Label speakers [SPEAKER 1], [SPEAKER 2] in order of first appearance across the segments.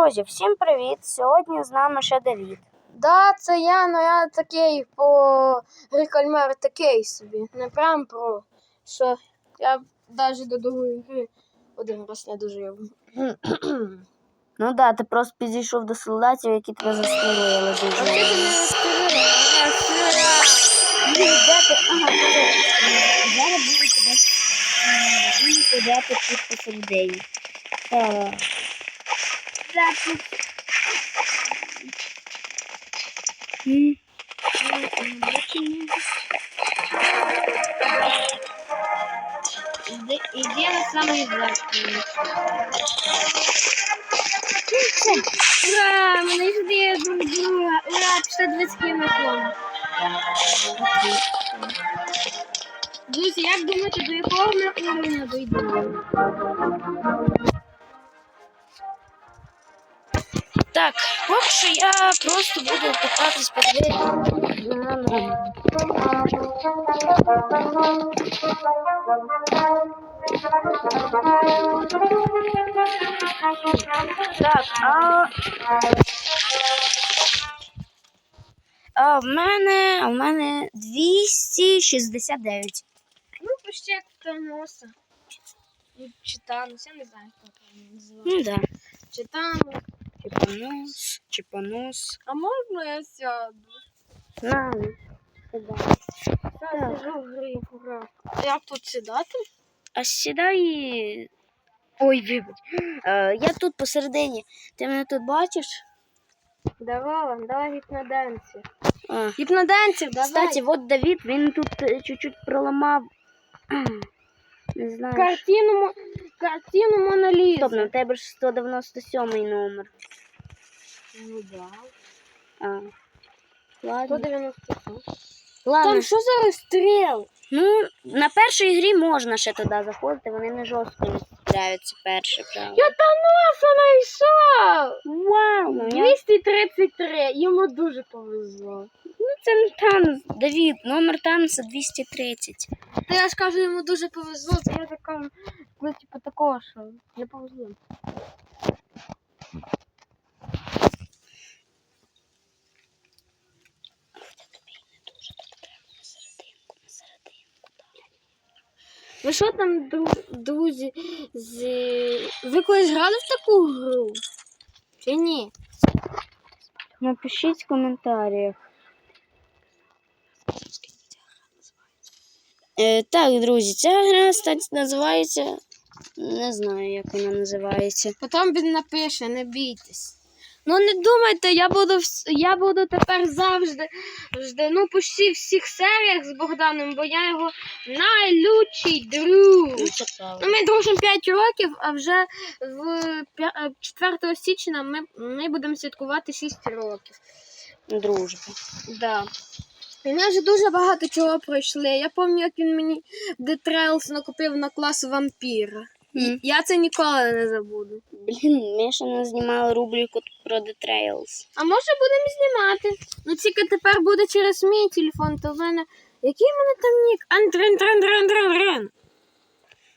[SPEAKER 1] Друзі, всім привіт! Сьогодні з нами ще Давід.
[SPEAKER 2] Да, це я, но я такий по Грикальмер такий собі. Не прям про. Що я навіть до другої гри один раз не дожив.
[SPEAKER 1] Ну да, ти просто підійшов до солдатів, які тебе застрелили
[SPEAKER 2] А
[SPEAKER 1] дуже.
[SPEAKER 2] ти ти не?
[SPEAKER 1] Ага. Зараз буду тебе. м, Буду кидати тут посередині. Так. М,
[SPEAKER 2] Іди, іди на самий верх. Ура! Мене сюди друг друга. Ура, пішли 20 кілометрів. Друзі, як думаєте, до якого ми уровня дійдемо?
[SPEAKER 1] Так, поки що я просто буду кататись по. Так, а... А в мене, а в мене 269.
[SPEAKER 2] Ну, почти як Таноса. Чи Танос, я не знаю, як правильно називати.
[SPEAKER 1] Ну да.
[SPEAKER 2] Чи Танос.
[SPEAKER 1] Чіпанос, чіпанос.
[SPEAKER 2] А можна я сяду?
[SPEAKER 1] На, сюди.
[SPEAKER 2] Я сижу в грі, ура. А як тут сідати?
[SPEAKER 1] А сідай. Ой, вибач. Е, я тут посередині. Ти мене тут бачиш?
[SPEAKER 2] Давай, давай гіпноденці.
[SPEAKER 1] А.
[SPEAKER 2] Гіпноденці, давай.
[SPEAKER 1] Кстати, от Давід, він тут е, чуть-чуть проламав. Не знаю.
[SPEAKER 2] Картину, картину Монолізу.
[SPEAKER 1] Стоп, на тебе ж 197 номер.
[SPEAKER 2] Ну да.
[SPEAKER 1] А. Ладно.
[SPEAKER 2] 197.
[SPEAKER 1] Ладно.
[SPEAKER 2] Там що за розстріл?
[SPEAKER 1] Ну, на першій грі можна ще туди заходити, вони не жорстко стріляються перше, правда.
[SPEAKER 2] Я Таноса знайшов!
[SPEAKER 1] Вау! Ну, я...
[SPEAKER 2] 233, йому дуже повезло.
[SPEAKER 1] Ну це не. Давід, номер Таноса 230.
[SPEAKER 2] Та я ж кажу, йому дуже повезло, то я така, ну, типу, такого, що не повезло. Ви що там, друзі, з... ви колись грали в таку гру? Чи ні?
[SPEAKER 1] Напишіть в коментарях. Е, так, друзі, ця гра кстати, називається. Не знаю, як вона називається.
[SPEAKER 2] Потім він напише, не бійтесь. Ну не думайте, я буду я буду тепер завжди, завжди ну почти всіх серіях з Богданом, бо я його найлючий друг.
[SPEAKER 1] Ну.
[SPEAKER 2] Ну, ми дружимо 5 років, а вже в е, 4 січня ми, ми будемо святкувати 6 років.
[SPEAKER 1] Дружба.
[SPEAKER 2] Да. І ми вже дуже багато чого пройшли. Я пам'ятаю, як він мені Trails накупив на клас вампіра.
[SPEAKER 1] М.
[SPEAKER 2] Я це ніколи не забуду.
[SPEAKER 1] Блін, ми ще не знімали рубрику про Trails.
[SPEAKER 2] А може будемо знімати? Ну тільки тепер буде через мій телефон, то в мене. Який в мене там нік? Андрен, трен, трен, трен, трен.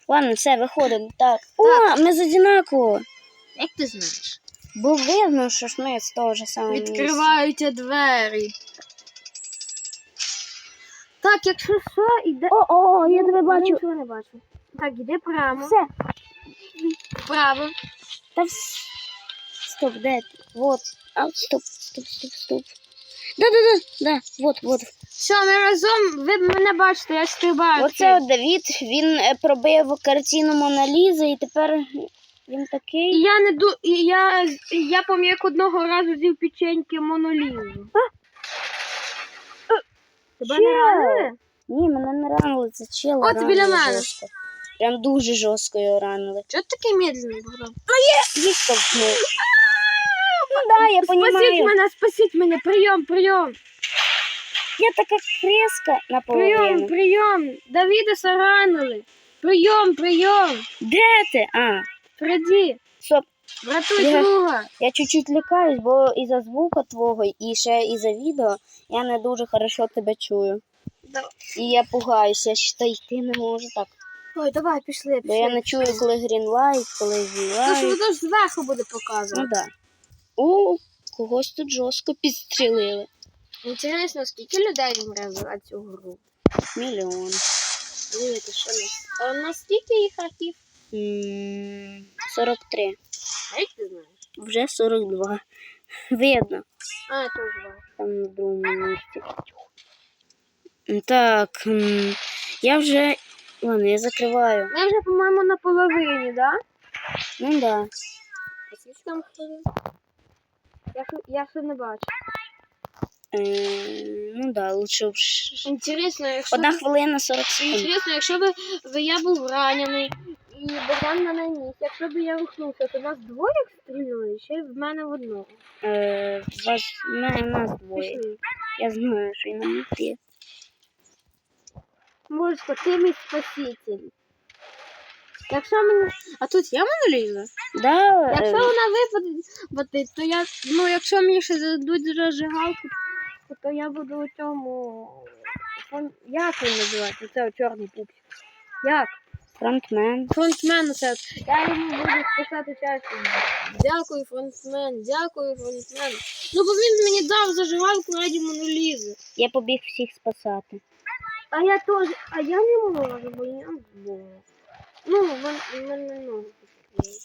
[SPEAKER 1] Ладно, все, виходимо. Так. О, ми з одинаково.
[SPEAKER 2] Як ти знаєш?
[SPEAKER 1] Бо видно, що ж ми з того ж самого місця.
[SPEAKER 2] Відкриваються двері. Так, якщо що, іде.
[SPEAKER 1] О, о, я тебе бачу.
[SPEAKER 2] Нічого не бачу. Так, іди прямо.
[SPEAKER 1] Все.
[SPEAKER 2] Вправо.
[SPEAKER 1] Та вс... Стоп, де ти? Вот. А, стоп, стоп, стоп, стоп. Да, да, да, да, вот, вот.
[SPEAKER 2] Все, ми разом, ви мене бачите, я стрибаю.
[SPEAKER 1] Оце от Давід, він е, пробив картину Моналізи і тепер він
[SPEAKER 2] І
[SPEAKER 1] такий.
[SPEAKER 2] я не ду... і я, і я пам'ятаю, як одного разу з'їв печеньки монолізу. Тебе не
[SPEAKER 1] Чел.
[SPEAKER 2] ранили?
[SPEAKER 1] Ні, мене не ранили, це чел.
[SPEAKER 2] От
[SPEAKER 1] ранили
[SPEAKER 2] біля мене.
[SPEAKER 1] жорстко. Прям дуже жорстко його ранили.
[SPEAKER 2] Чого ти такий медленний, Богдан?
[SPEAKER 1] Їх штовхнув. Ну да, я
[SPEAKER 2] Спасіть
[SPEAKER 1] понимаю.
[SPEAKER 2] мене, спасіть мене, прийом, прийом,
[SPEAKER 1] Я така креска
[SPEAKER 2] прийом,
[SPEAKER 1] наполовину.
[SPEAKER 2] прийом. Давідеса ранили. Прийом, прийом.
[SPEAKER 1] Де ти? А,
[SPEAKER 2] Приди,
[SPEAKER 1] стоп.
[SPEAKER 2] врятуй
[SPEAKER 1] Я-
[SPEAKER 2] друга.
[SPEAKER 1] Я чуть-чуть лякаюсь, бо із-за звука твого і ще із-за відео я не дуже хорошо тебе чую.
[SPEAKER 2] Да-
[SPEAKER 1] І я пугаюся, я ще йти не можу так.
[SPEAKER 2] Ой, давай, пішли,
[SPEAKER 1] Бо я не чую, коли light, коли
[SPEAKER 2] Тож
[SPEAKER 1] green light.
[SPEAKER 2] воно ж зверху буде
[SPEAKER 1] Ну
[SPEAKER 2] показувати.
[SPEAKER 1] да. О, когось тут жорстко підстрілили.
[SPEAKER 2] Інтересно, скільки людей грає за цю гру?
[SPEAKER 1] Мільйон.
[SPEAKER 2] Дивіться, що нас. А у нас скільки їх архів?
[SPEAKER 1] М, 43.
[SPEAKER 2] А як ти знаєш?
[SPEAKER 1] Вже 42. Видно.
[SPEAKER 2] А, я теж знаю.
[SPEAKER 1] Там на другому місці. Так, я вже. Ладно, я закриваю.
[SPEAKER 2] Ми вже, по-моєму, на половині, да?
[SPEAKER 1] Ну да.
[SPEAKER 2] А скільки там хвилин? Я, я ще не бачу.
[SPEAKER 1] Е, ну да, лучше б ш-
[SPEAKER 2] Інтересно, якщо
[SPEAKER 1] Одна хвилина 40 секунд.
[SPEAKER 2] Інтересно, якщо б, б я був ранений і Богдан мене ніс, якщо б я рухнувся, то нас двоє стріляли, ще й в мене в одного.
[SPEAKER 1] Е, вас, мене, нас двоє.
[SPEAKER 2] Пішли.
[SPEAKER 1] Я знаю, що і йти.
[SPEAKER 2] Божко, ти мій спаситель. Якщо мене. А тут є моноліза?
[SPEAKER 1] Да,
[SPEAKER 2] Якщо
[SPEAKER 1] е,
[SPEAKER 2] вона випаде, то я. Ну, якщо мені ще зададуть розжигалку, то, то я буду у цьому. фон- Як він називається? Це чорний пупсик. Як?
[SPEAKER 1] Фронтмен.
[SPEAKER 2] Фронтмен це. Я йому буду писати часто. Дякую, фронтмен, дякую, фронтмен. Ну, бо він мені дав зажигалку раді монолізи.
[SPEAKER 1] Я побіг всіх спасати.
[SPEAKER 2] А я теж, а я не можу, бо я збор. Ну, в мене, ноги пустили.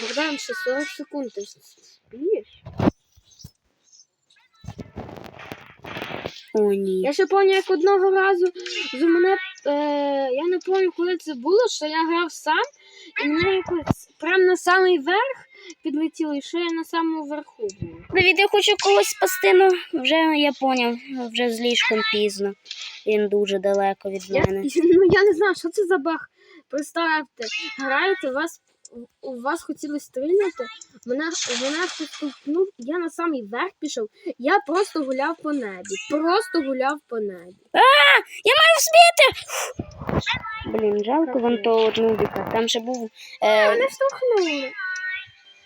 [SPEAKER 2] Богдан, ще 40 секунд, ти спієш?
[SPEAKER 1] О, ні.
[SPEAKER 2] Я ще пам'ятаю, як одного разу з мене, е, я не пам'ятаю, коли це було, що я грав сам, і мене якось прямо на самий верх підлетіло, і що я на самому верху був.
[SPEAKER 1] Давід, я хочу когось спасти, ну вже я поняв, вже з ліжком пізно. Він дуже далеко від
[SPEAKER 2] Я,
[SPEAKER 1] мене.
[SPEAKER 2] ну я не знаю, що це за баг. Представте, граєте, вас у вас хотіли стріляти, мене, мене хтось я на самий верх пішов, я просто гуляв по небі. Просто гуляв по небі.
[SPEAKER 1] А, Я маю збити! Блін, жалко вам того одну віка. Там ще був. Е,
[SPEAKER 2] Мене штовхнули.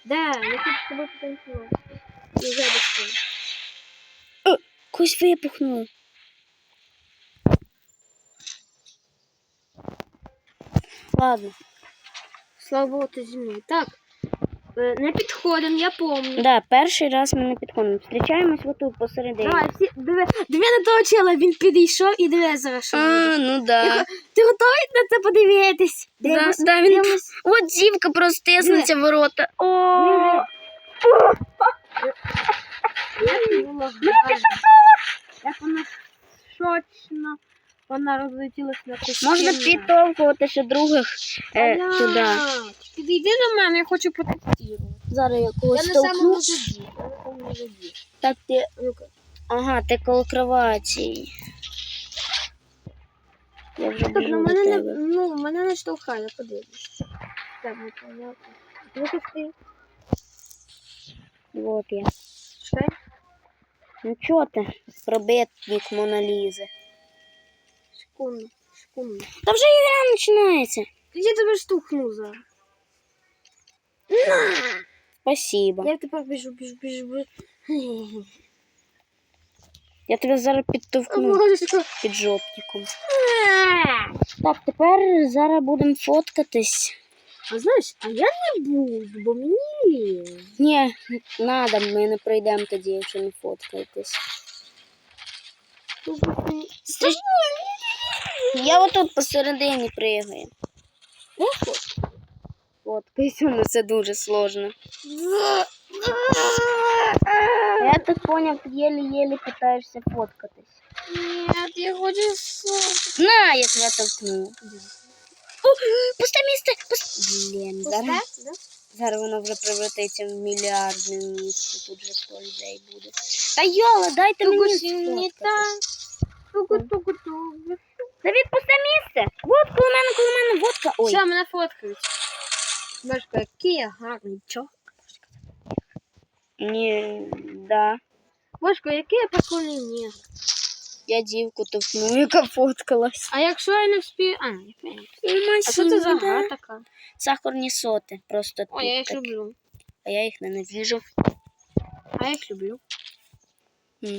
[SPEAKER 2] Де? Я хочу з тобою потанцювати. І
[SPEAKER 1] когось випухнуло. Ладно.
[SPEAKER 2] Слава Богу, ти зі мною. Так. е, Не підходимо, я помню.
[SPEAKER 1] Да, перший раз ми не підходимо. Зустрічаємось отут посередині.
[SPEAKER 2] Давай, всі, диви, диви на того чела, він підійшов і диви зараз. що буде.
[SPEAKER 1] Ну да.
[SPEAKER 2] Ти готовий на це подивитись? Дивимось,
[SPEAKER 1] да, він...
[SPEAKER 2] дивимось.
[SPEAKER 1] От дівка просто тиснеться ворота. О,
[SPEAKER 2] було гарно. Як шочно, вона розлетілась на куски.
[SPEAKER 1] можна підтовкувати ще других е,
[SPEAKER 2] Аля,
[SPEAKER 1] туди.
[SPEAKER 2] Підійди до мене, я хочу потестувати.
[SPEAKER 1] Зараз я
[SPEAKER 2] Я
[SPEAKER 1] когось
[SPEAKER 2] на самому. Я на самому заді.
[SPEAKER 1] Так ти.
[SPEAKER 2] Ну-ка.
[SPEAKER 1] Ага, ти коло кроваті. Я вже
[SPEAKER 2] Так,
[SPEAKER 1] біжу
[SPEAKER 2] ну,
[SPEAKER 1] до
[SPEAKER 2] мене не,
[SPEAKER 1] тебе.
[SPEAKER 2] ну, мене не штовхає, подивись. Так, ну, понятно. Ну-ка ти.
[SPEAKER 1] Вот я.
[SPEAKER 2] Що?
[SPEAKER 1] Ну чого ти? Пробитник Моналізи.
[SPEAKER 2] Секунду, секунду.
[SPEAKER 1] Та вже ігра починається.
[SPEAKER 2] Я тебе штовхну зараз.
[SPEAKER 1] Спасибо.
[SPEAKER 2] Я тепер біжу, біжу, біжу, біжу.
[SPEAKER 1] Я тебе зараз підтовкну
[SPEAKER 2] Божечко.
[SPEAKER 1] під жопником. Так, тепер зараз будемо фоткатись.
[SPEAKER 2] А знаєш, а я не буду, бо мені лінь.
[SPEAKER 1] Ні, надо, ми не пройдемо тоді, якщо не фоткаєтесь. Стій. Я отут посередині пригаю. Фоткайся, ну це дуже сложно. Я так поняв, ти єлі-єлі питаєшся фоткатись.
[SPEAKER 2] Нет, я хочу сок.
[SPEAKER 1] На, я тебе толкну. О, пусте місце! Пусте. Блін, зараз,
[SPEAKER 2] Пусте? Да?
[SPEAKER 1] зараз воно вже превратиться в мільярдне місце. Тут же сто людей буде. Та йола, дайте мені
[SPEAKER 2] не
[SPEAKER 1] сфоткатись.
[SPEAKER 2] так. Туку-туку-туку.
[SPEAKER 1] Давід, пусте місце! Вот, коло мене, коло мене, водка. Ой,
[SPEAKER 2] Все, мене фоткають. Бачка, який я гарний чок.
[SPEAKER 1] ні, да.
[SPEAKER 2] Бачка, який я прикольний ні.
[SPEAKER 1] Я дівку товкну, яка фоткалась.
[SPEAKER 2] А якщо я не вспію... А, я поняла. А що це за гра така?
[SPEAKER 1] Сахарні соти, просто
[SPEAKER 2] Ой, я їх
[SPEAKER 1] тут.
[SPEAKER 2] люблю.
[SPEAKER 1] А я їх ненавижу.
[SPEAKER 2] А я їх люблю.
[SPEAKER 1] М. М,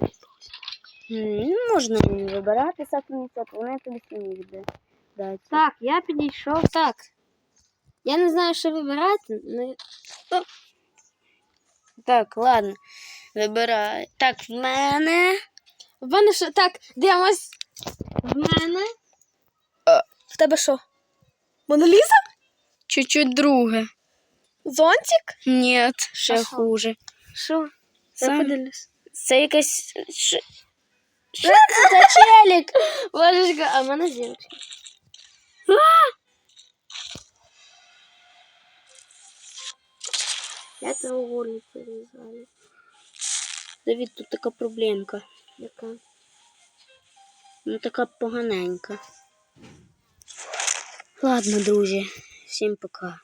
[SPEAKER 1] Ну, можна мені вибирати соти, вони тобі самі буде. дати.
[SPEAKER 2] Так, я підійшов. Так. Я не знаю, що вибирати. Ну,
[SPEAKER 1] Так, ладно. Вибирай. Так, в мене.
[SPEAKER 2] В мене що. Так, дивимось. В мене. В тебе що? Моноліза?
[SPEAKER 1] Чуть-чуть друге.
[SPEAKER 2] Зонтик?
[SPEAKER 1] Ні, ще
[SPEAKER 2] А
[SPEAKER 1] хуже.
[SPEAKER 2] Що?
[SPEAKER 1] Це якась. Що що це за челік?
[SPEAKER 2] Божечка, а в мене зірочка. Я треугольник перев'язала.
[SPEAKER 1] Давід, тут така проблемка.
[SPEAKER 2] Яка?
[SPEAKER 1] Ну така поганенька. Ладно, друзі, всім пока.